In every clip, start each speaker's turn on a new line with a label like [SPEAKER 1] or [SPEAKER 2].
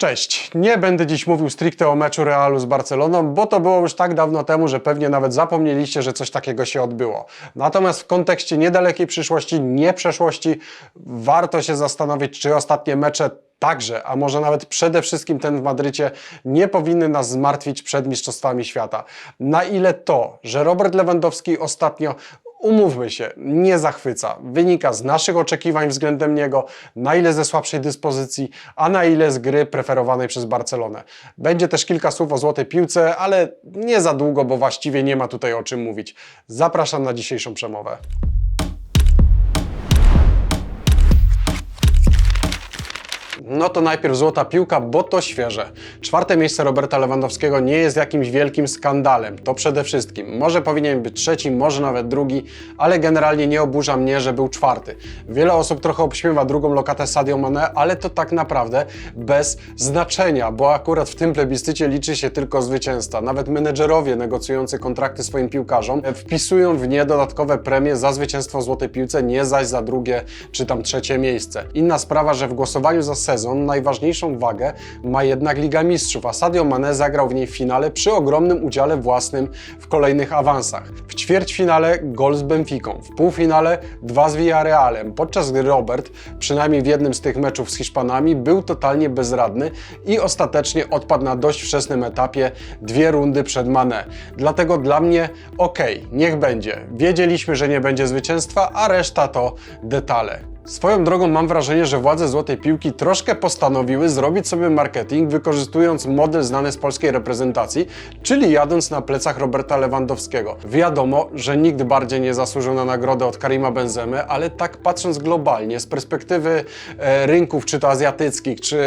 [SPEAKER 1] Cześć, nie będę dziś mówił stricte o meczu Realu z Barceloną, bo to było już tak dawno temu, że pewnie nawet zapomnieliście, że coś takiego się odbyło. Natomiast w kontekście niedalekiej przyszłości, nie przeszłości, warto się zastanowić, czy ostatnie mecze także, a może nawet przede wszystkim ten w Madrycie, nie powinny nas zmartwić przed Mistrzostwami Świata. Na ile to, że Robert Lewandowski ostatnio Umówmy się, nie zachwyca. Wynika z naszych oczekiwań względem niego, na ile ze słabszej dyspozycji, a na ile z gry preferowanej przez Barcelonę. Będzie też kilka słów o złotej piłce, ale nie za długo, bo właściwie nie ma tutaj o czym mówić. Zapraszam na dzisiejszą przemowę. No to najpierw złota piłka, bo to świeże. Czwarte miejsce Roberta Lewandowskiego nie jest jakimś wielkim skandalem. To przede wszystkim. Może powinien być trzeci, może nawet drugi, ale generalnie nie oburza mnie, że był czwarty. Wiele osób trochę obśmiewa drugą lokatę Sadio Mane, ale to tak naprawdę bez znaczenia, bo akurat w tym plebiscycie liczy się tylko zwycięzca. Nawet menedżerowie negocjujący kontrakty swoim piłkarzom wpisują w nie dodatkowe premie za zwycięstwo w złotej piłce, nie zaś za drugie czy tam trzecie miejsce. Inna sprawa, że w głosowaniu za sezon najważniejszą wagę ma jednak Liga Mistrzów, a Sadio Mane zagrał w niej w finale przy ogromnym udziale własnym w kolejnych awansach. W ćwierćfinale gol z Benficą, w półfinale dwa z Villarrealem, podczas gdy Robert, przynajmniej w jednym z tych meczów z Hiszpanami, był totalnie bezradny i ostatecznie odpadł na dość wczesnym etapie dwie rundy przed Mane. Dlatego dla mnie okej, niech będzie. Wiedzieliśmy, że nie będzie zwycięstwa, a reszta to detale. Swoją drogą mam wrażenie, że władze Złotej Piłki troszkę postanowiły zrobić sobie marketing, wykorzystując model znany z polskiej reprezentacji, czyli jadąc na plecach Roberta Lewandowskiego. Wiadomo, że nikt bardziej nie zasłużył na nagrodę od Karima Benzemy, ale tak patrząc globalnie, z perspektywy e, rynków, czy to azjatyckich, czy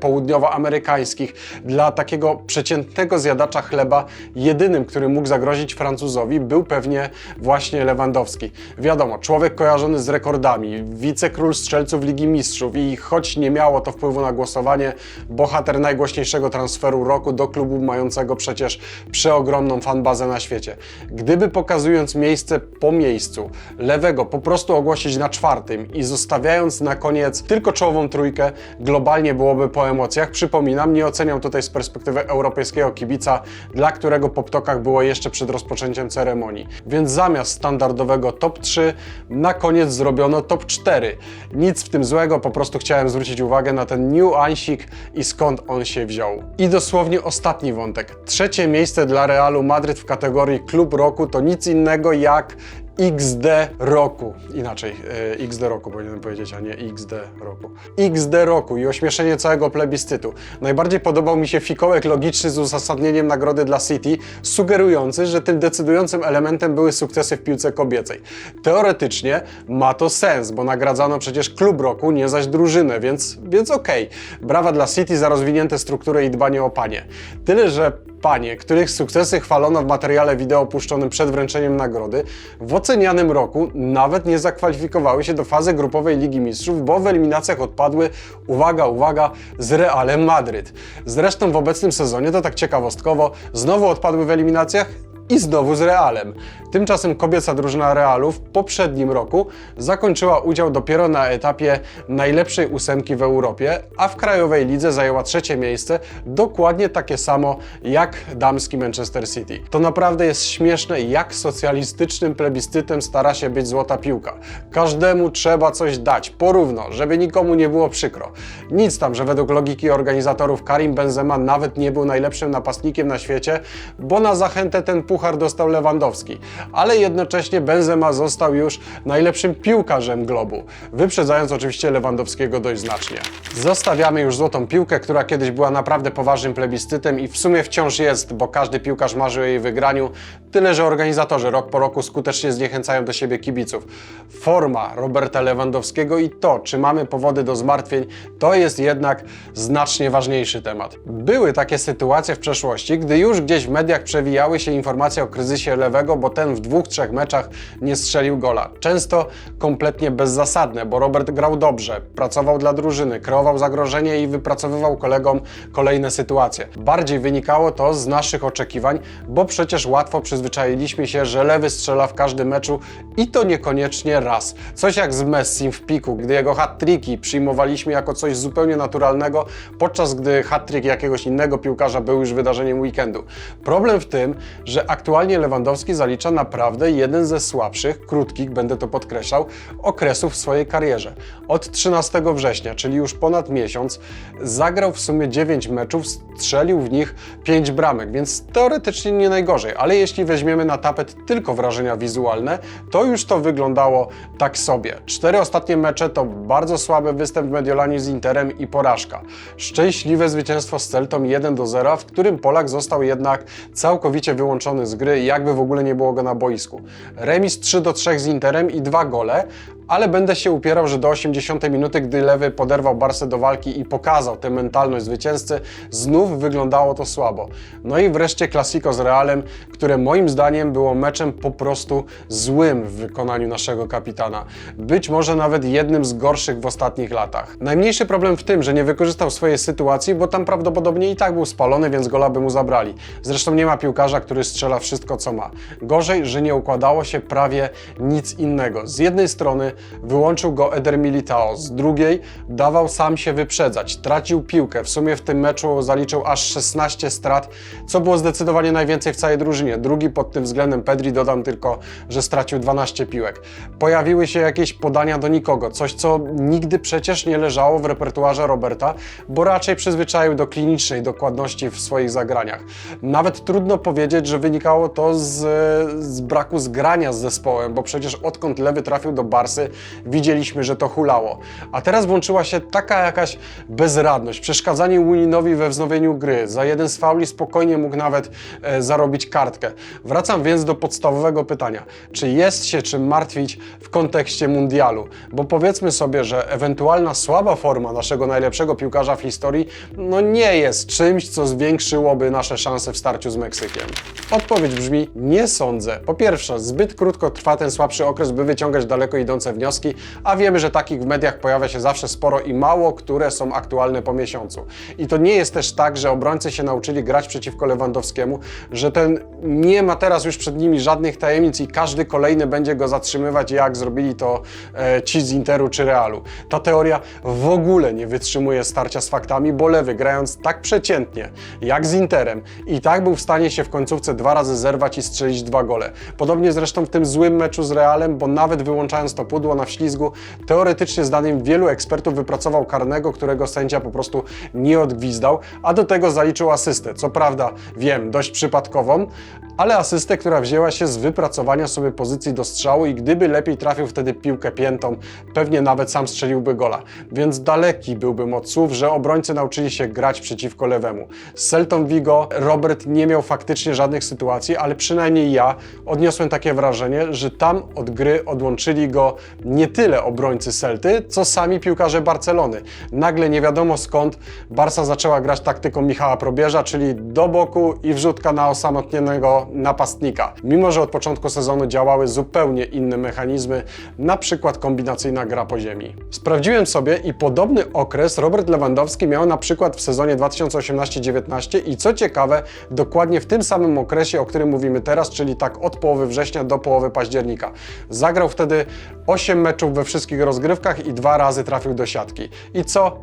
[SPEAKER 1] południowoamerykańskich, dla takiego przeciętnego zjadacza chleba, jedynym, który mógł zagrozić Francuzowi, był pewnie właśnie Lewandowski. Wiadomo, człowiek kojarzony z rekordami, wicekról strzelców Ligi Mistrzów i choć nie miało to wpływu na głosowanie, bohater najgłośniejszego transferu roku do klubu mającego przecież przeogromną fanbazę na świecie. Gdyby pokazując miejsce po miejscu lewego po prostu ogłosić na czwartym i zostawiając na koniec tylko czołową trójkę, globalnie byłoby po emocjach. Przypominam, nie oceniam tutaj z perspektywy europejskiego kibica, dla którego po ptokach było jeszcze przed rozpoczęciem ceremonii. Więc zamiast standardowego top 3, na koniec zrobiono top 4. Nic w tym złego, po prostu chciałem zwrócić uwagę na ten niuansik i skąd on się wziął. I dosłownie ostatni wątek. Trzecie miejsce dla Realu Madryt w kategorii klub roku to nic innego jak XD roku. Inaczej, e, XD roku powinienem powiedzieć, a nie XD roku. XD roku i ośmieszenie całego plebiscytu. Najbardziej podobał mi się fikołek logiczny z uzasadnieniem nagrody dla City, sugerujący, że tym decydującym elementem były sukcesy w piłce kobiecej. Teoretycznie ma to sens, bo nagradzano przecież klub roku, nie zaś drużynę, więc, więc okej. Brawa dla City za rozwinięte struktury i dbanie o panie. Tyle, że panie, których sukcesy chwalono w materiale wideo puszczonym przed wręczeniem nagrody, w ocenianym roku nawet nie zakwalifikowały się do fazy grupowej Ligi Mistrzów, bo w eliminacjach odpadły, uwaga, uwaga, z Realem Madryt. Zresztą w obecnym sezonie, to tak ciekawostkowo, znowu odpadły w eliminacjach i znowu z Realem. Tymczasem kobieca drużyna Realu w poprzednim roku zakończyła udział dopiero na etapie najlepszej ósemki w Europie, a w krajowej lidze zajęła trzecie miejsce, dokładnie takie samo jak damski Manchester City. To naprawdę jest śmieszne, jak socjalistycznym plebiscytem stara się być złota piłka. Każdemu trzeba coś dać, porówno, żeby nikomu nie było przykro. Nic tam, że według logiki organizatorów Karim Benzema nawet nie był najlepszym napastnikiem na świecie, bo na zachętę ten puchar dostał Lewandowski, ale jednocześnie Benzema został już najlepszym piłkarzem globu, wyprzedzając oczywiście Lewandowskiego dość znacznie. Zostawiamy już złotą piłkę, która kiedyś była naprawdę poważnym plebiscytem i w sumie wciąż jest, bo każdy piłkarz marzy o jej wygraniu, tyle że organizatorzy rok po roku skutecznie zniechęcają do siebie kibiców. Forma Roberta Lewandowskiego i to, czy mamy powody do zmartwień, to jest jednak znacznie ważniejszy temat. Były takie sytuacje w przeszłości, gdy już gdzieś w mediach przewijały się informacje informacje o kryzysie lewego, bo ten w dwóch, trzech meczach nie strzelił gola. Często kompletnie bezzasadne, bo Robert grał dobrze, pracował dla drużyny, kreował zagrożenie i wypracowywał kolegom kolejne sytuacje. Bardziej wynikało to z naszych oczekiwań, bo przecież łatwo przyzwyczailiśmy się, że lewy strzela w każdym meczu i to niekoniecznie raz. Coś jak z Messim w piku, gdy jego hat-tricki przyjmowaliśmy jako coś zupełnie naturalnego, podczas gdy hat-trick jakiegoś innego piłkarza był już wydarzeniem weekendu. Problem w tym, że aktualnie Lewandowski zalicza naprawdę jeden ze słabszych, krótkich, będę to podkreślał, okresów w swojej karierze. Od 13 września, czyli już ponad miesiąc, zagrał w sumie 9 meczów, strzelił w nich 5 bramek, więc teoretycznie nie najgorzej, ale jeśli weźmiemy na tapet tylko wrażenia wizualne, to już to wyglądało tak sobie. Cztery ostatnie mecze to bardzo słaby występ w Mediolanie z Interem i porażka. Szczęśliwe zwycięstwo z Celtą 1 do 0, w którym Polak został jednak całkowicie wyłączony z gry, jakby w ogóle nie było go na boisku. Remis 3 do 3 z Interem i dwa gole, ale będę się upierał, że do 80 minuty, gdy Lewy poderwał Barsę do walki i pokazał tę mentalność zwycięzcy, znów wyglądało to słabo. No i wreszcie Clasico z Realem, które moim zdaniem było meczem po prostu złym w wykonaniu naszego kapitana. Być może nawet jednym z gorszych w ostatnich latach. Najmniejszy problem w tym, że nie wykorzystał swojej sytuacji, bo tam prawdopodobnie i tak był spalony, więc gola by mu zabrali. Zresztą nie ma piłkarza, który strzela wszystko, co ma. Gorzej, że nie układało się prawie nic innego. Z jednej strony wyłączył go Eder Militao, z drugiej dawał sam się wyprzedzać, tracił piłkę. W sumie w tym meczu zaliczył aż 16 strat, co było zdecydowanie najwięcej w całej drużynie. Drugi pod tym względem Pedri dodam tylko, że stracił 12 piłek. Pojawiły się jakieś podania do nikogo, coś co nigdy przecież nie leżało w repertuarze Roberta, bo raczej przyzwyczaił do klinicznej dokładności w swoich zagraniach. Nawet trudno powiedzieć, że wynikało to z, z braku zgrania z zespołem, bo przecież odkąd Lewy trafił do Barsy, widzieliśmy, że to hulało. A teraz włączyła się taka jakaś bezradność, przeszkadzanie Wuninowi we wznowieniu gry. Za jeden z fauli spokojnie mógł nawet e, zarobić kartkę. Wracam więc do podstawowego pytania. Czy jest się czym martwić w kontekście mundialu? Bo powiedzmy sobie, że ewentualna słaba forma naszego najlepszego piłkarza w historii no nie jest czymś, co zwiększyłoby nasze szanse w starciu z Meksykiem. Odpowiedź brzmi nie sądzę. Po pierwsze, zbyt krótko trwa ten słabszy okres, by wyciągać daleko idące wnioski, a wiemy, że takich w mediach pojawia się zawsze sporo i mało, które są aktualne po miesiącu. I to nie jest też tak, że obrońcy się nauczyli grać przeciwko Lewandowskiemu, że ten nie ma teraz już przed nimi żadnych tajemnic i każdy kolejny będzie go zatrzymywać, jak zrobili to e, ci z Interu czy Realu. Ta teoria w ogóle nie wytrzymuje starcia z faktami, bo Lewy grając tak przeciętnie jak z Interem i tak był w stanie się w końcówce dwa razy zerwać i strzelić dwa gole. Podobnie zresztą w tym złym meczu z Realem, bo nawet wyłączając to pudło na wślizgu, teoretycznie zdaniem wielu ekspertów wypracował karnego, którego sędzia po prostu nie odgwizdał, a do tego zaliczył asystę. Co prawda, wiem, dość przypadkową, ale asystę, która wzięła się z wypracowania sobie pozycji do strzału i gdyby lepiej trafił wtedy piłkę piętą, pewnie nawet sam strzeliłby gola. Więc daleki byłbym od słów, że obrońcy nauczyli się grać przeciwko lewemu. Z Celtą Vigo Robert nie miał faktycznie żadnych sytuacji, ale przynajmniej ja odniosłem takie wrażenie, że tam od gry odłączyli go nie tyle obrońcy Celty, co sami piłkarze Barcelony. Nagle nie wiadomo skąd Barca zaczęła grać taktyką Michała Probierza, czyli do boku i wrzutka na osamotnionego napastnika. Mimo, że od początku sezonu działały zupełnie inne mechanizmy, na przykład kombinacyjna gra po ziemi. Sprawdziłem sobie i podobny okres Robert Lewandowski miał na przykład w sezonie 2018-19 i co ciekawe, dokładnie w tym samym okresie, o którym mówimy teraz, czyli tak od połowy września do połowy października. Zagrał wtedy 8 meczów we wszystkich rozgrywkach i dwa razy trafił do siatki. I co?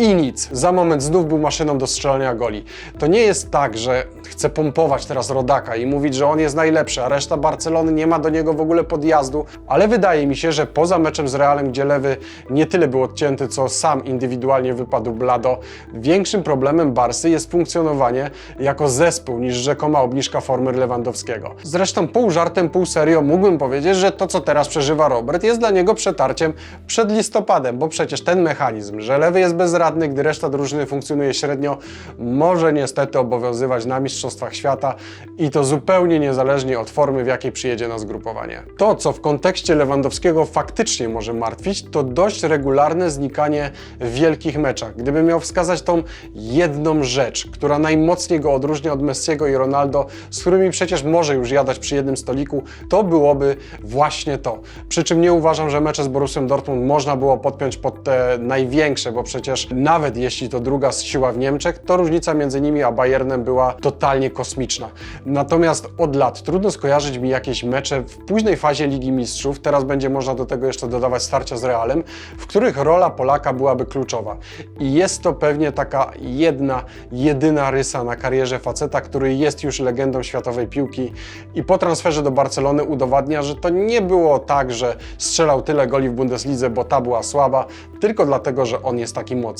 [SPEAKER 1] I nic. Za moment znów był maszyną do strzelania goli. To nie jest tak, że chce pompować teraz Rodaka i mówić, że on jest najlepszy, a reszta Barcelony nie ma do niego w ogóle podjazdu, ale wydaje mi się, że poza meczem z Realem, gdzie lewy nie tyle był odcięty, co sam indywidualnie wypadł blado, większym problemem Barsy jest funkcjonowanie jako zespół niż rzekoma obniżka formy Lewandowskiego. Zresztą pół żartem, pół serio mógłbym powiedzieć, że to co teraz przeżywa Robert jest dla niego przetarciem przed listopadem, bo przecież ten mechanizm, że lewy jest bezradny, żadny, gdy reszta drużyny funkcjonuje średnio, może niestety obowiązywać na Mistrzostwach Świata i to zupełnie niezależnie od formy, w jakiej przyjedzie na zgrupowanie. To, co w kontekście Lewandowskiego faktycznie może martwić, to dość regularne znikanie w wielkich meczach. Gdybym miał wskazać tą jedną rzecz, która najmocniej go odróżnia od Messiego i Ronaldo, z którymi przecież może już jadać przy jednym stoliku, to byłoby właśnie to. Przy czym nie uważam, że mecze z Borussią Dortmund można było podpiąć pod te największe, bo przecież nawet jeśli to druga siła w Niemczech, to różnica między nimi a Bayernem była totalnie kosmiczna. Natomiast od lat trudno skojarzyć mi jakieś mecze w późnej fazie Ligi Mistrzów, teraz będzie można do tego jeszcze dodawać starcia z Realem, w których rola Polaka byłaby kluczowa. I jest to pewnie taka jedna, jedyna rysa na karierze faceta, który jest już legendą światowej piłki i po transferze do Barcelony udowadnia, że to nie było tak, że strzelał tyle goli w Bundeslidze, bo ta była słaba, tylko dlatego, że on jest taki mocny.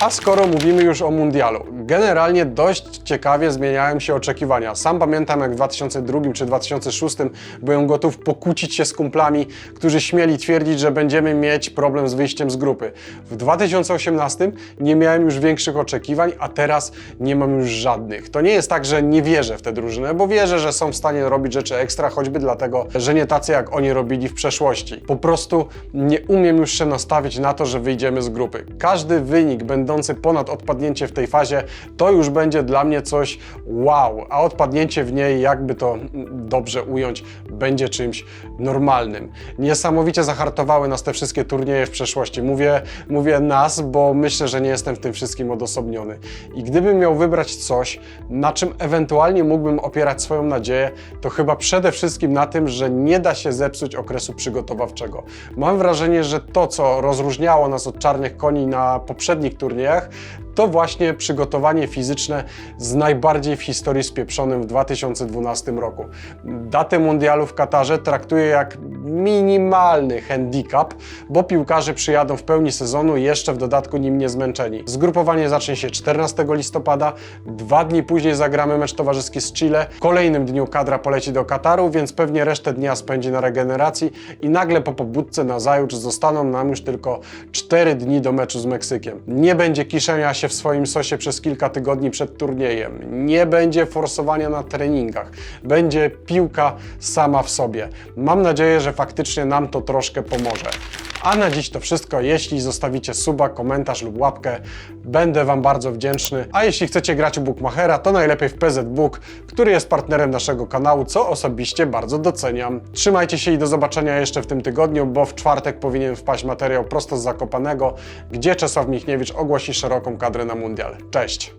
[SPEAKER 1] A skoro mówimy już o mundialu, generalnie dość ciekawie zmieniają się oczekiwania. Sam pamiętam, jak w 2002 czy 2006 byłem gotów pokłócić się z kumplami, którzy śmieli twierdzić, że będziemy mieć problem z wyjściem z grupy. W 2018 nie miałem już większych oczekiwań, a teraz nie mam już żadnych. To nie jest tak, że nie wierzę w tę drużynę, bo wierzę, że są w stanie robić rzeczy ekstra, choćby dlatego, że nie tacy jak oni robili w przeszłości. Po prostu nie umiem już się nastawić na to, że wyjdziemy z grupy. Każdy wynik będący ponad odpadnięcie w tej fazie, to już będzie dla mnie coś wow, a odpadnięcie w niej, jakby to dobrze ująć, będzie czymś normalnym. Niesamowicie zahartowały nas te wszystkie turnieje w przeszłości. Mówię, mówię nas, bo myślę, że nie jestem w tym wszystkim odosobniony. I gdybym miał wybrać coś, na czym ewentualnie mógłbym opierać swoją nadzieję, to chyba przede wszystkim na tym, że nie da się zepsuć okresu przygotowawczego. Mam wrażenie, że to, co rozróżniało nas od czarnych koni na poprzednich turniejach, to właśnie przygotowanie fizyczne z najbardziej w historii spieprzonym w 2012 roku. Datę mundialu w Katarze traktuję jak minimalny handicap, bo piłkarze przyjadą w pełni sezonu jeszcze w dodatku nim nie zmęczeni. Zgrupowanie zacznie się 14 listopada, dwa dni później zagramy mecz towarzyski z Chile, w kolejnym dniu kadra poleci do Kataru, więc pewnie resztę dnia spędzi na regeneracji i nagle po pobudce na zajutrz zostaną nam już tylko 4 dni do meczu z Meksykiem. Nie będzie kiszenia się w swoim sosie przez kilka tygodni przed turniejem. Nie będzie forsowania na treningach. Będzie piłka sama w sobie. Mam nadzieję, że faktycznie nam to troszkę pomoże. A na dziś to wszystko. Jeśli zostawicie suba, komentarz lub łapkę, będę Wam bardzo wdzięczny. A jeśli chcecie grać u Bookmachera, to najlepiej w PZ Book, który jest partnerem naszego kanału, co osobiście bardzo doceniam. Trzymajcie się i do zobaczenia jeszcze w tym tygodniu, bo w czwartek powinien wpaść materiał prosto z Zakopanego, gdzie Czesław Michniewicz ogłosi szeroką kadrę na mundial. Cześć!